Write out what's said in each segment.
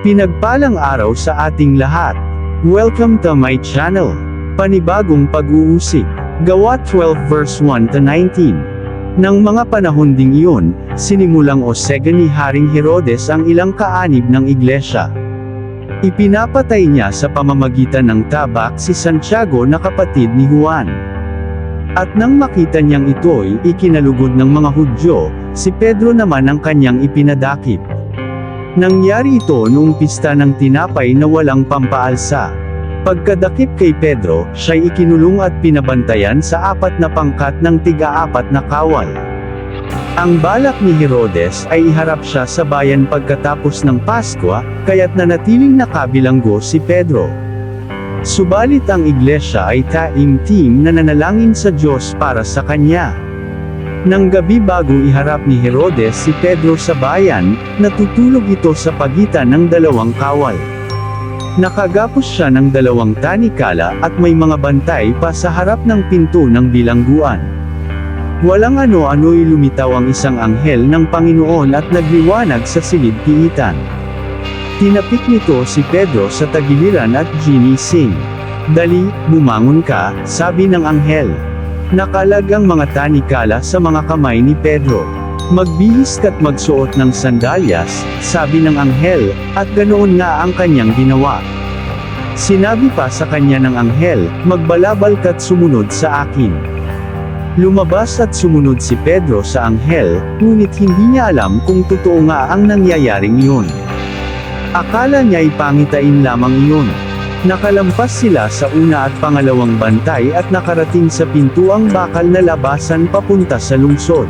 Pinagpalang araw sa ating lahat. Welcome to my channel. Panibagong pag-uusig. Gawa 12 verse 1 to 19. Nang mga panahon ding iyon, sinimulang Osega ni Haring Herodes ang ilang kaanib ng iglesia. Ipinapatay niya sa pamamagitan ng tabak si Santiago na kapatid ni Juan. At nang makita niyang ito'y ikinalugod ng mga Hudyo, si Pedro naman ang kanyang ipinadakip. Nangyari ito noong pista ng tinapay na walang pampaalsa. Pagkadakip kay Pedro, siya'y ikinulong at pinabantayan sa apat na pangkat ng tiga-apat na kawal. Ang balak ni Herodes ay iharap siya sa bayan pagkatapos ng Paskwa, kaya't nanatiling nakabilanggo si Pedro. Subalit ang iglesia ay taimtim na nanalangin sa Diyos para sa kanya. Nang gabi bago iharap ni Herodes si Pedro sa bayan, natutulog ito sa pagitan ng dalawang kawal. Nakagapos siya ng dalawang tanikala at may mga bantay pa sa harap ng pinto ng bilangguan. Walang ano-ano'y lumitaw ang isang anghel ng Panginoon at nagliwanag sa silid piitan. Tinapik nito si Pedro sa tagiliran at ginising. Dali, bumangon ka, sabi ng anghel. Nakalag ang mga tanikala sa mga kamay ni Pedro. Magbihis ka't magsuot ng sandalyas, sabi ng anghel, at ganoon nga ang kanyang ginawa. Sinabi pa sa kanya ng anghel, magbalabal ka't sumunod sa akin. Lumabas at sumunod si Pedro sa anghel, ngunit hindi niya alam kung totoo nga ang nangyayaring iyon. Akala niya'y pangitain lamang iyon. Nakalampas sila sa una at pangalawang bantay at nakarating sa pintuang bakal na labasan papunta sa lungsod.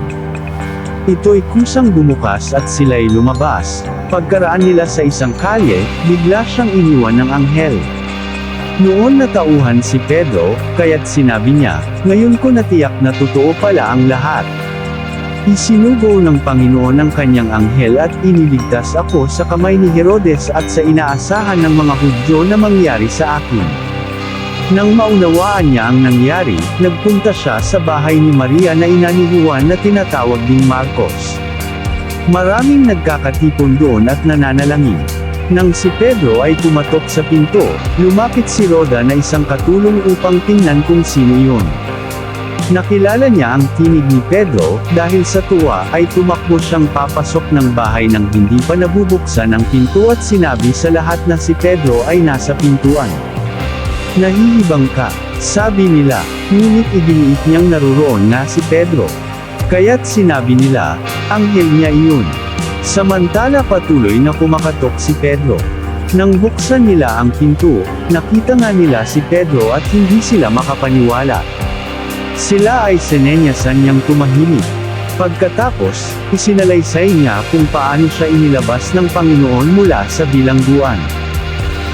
Ito'y kusang bumukas at sila'y lumabas. Pagkaraan nila sa isang kalye, bigla siyang iniwan ng anghel. Noon natauhan si Pedro, kaya't sinabi niya, ngayon ko natiyak na totoo pala ang lahat. Isinugo ng Panginoon ang kanyang anghel at iniligtas ako sa kamay ni Herodes at sa inaasahan ng mga Hudyo na mangyari sa akin. Nang maunawaan niya ang nangyari, nagpunta siya sa bahay ni Maria na ina ni Juan na tinatawag ding Marcos. Maraming nagkakatipon doon at nananalangin. Nang si Pedro ay pumatok sa pinto, lumapit si Roda na isang katulong upang tingnan kung sino iyon. Nakilala niya ang tinig ni Pedro, dahil sa tuwa ay tumakbo siyang papasok ng bahay nang hindi pa nabubuksan ang pinto at sinabi sa lahat na si Pedro ay nasa pintuan. Nahihibang ka, sabi nila, ngunit iginiit niyang naruroon nga si Pedro. Kaya't sinabi nila, anghel niya iyon. Samantala patuloy na kumakatok si Pedro. Nang buksan nila ang pinto, nakita nga nila si Pedro at hindi sila makapaniwala. Sila ay sinenyasan niyang tumahimik. Pagkatapos, isinalaysay niya kung paano siya inilabas ng Panginoon mula sa bilangguan.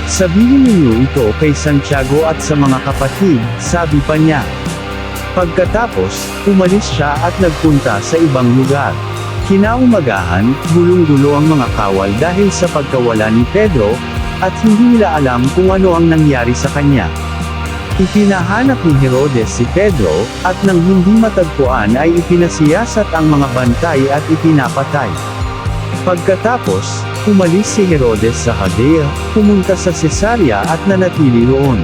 Sabihin ninyo ito kay Santiago at sa mga kapatid, sabi pa niya. Pagkatapos, umalis siya at nagpunta sa ibang lugar. Kinaumagahan, gulong-gulo ang mga kawal dahil sa pagkawala ni Pedro, at hindi nila alam kung ano ang nangyari sa kanya. Ipinahanap ni Herodes si Pedro, at nang hindi matagpuan ay ipinasiyasat ang mga bantay at ipinapatay. Pagkatapos, umalis si Herodes sa Judea, pumunta sa Cesarea at nanatili roon.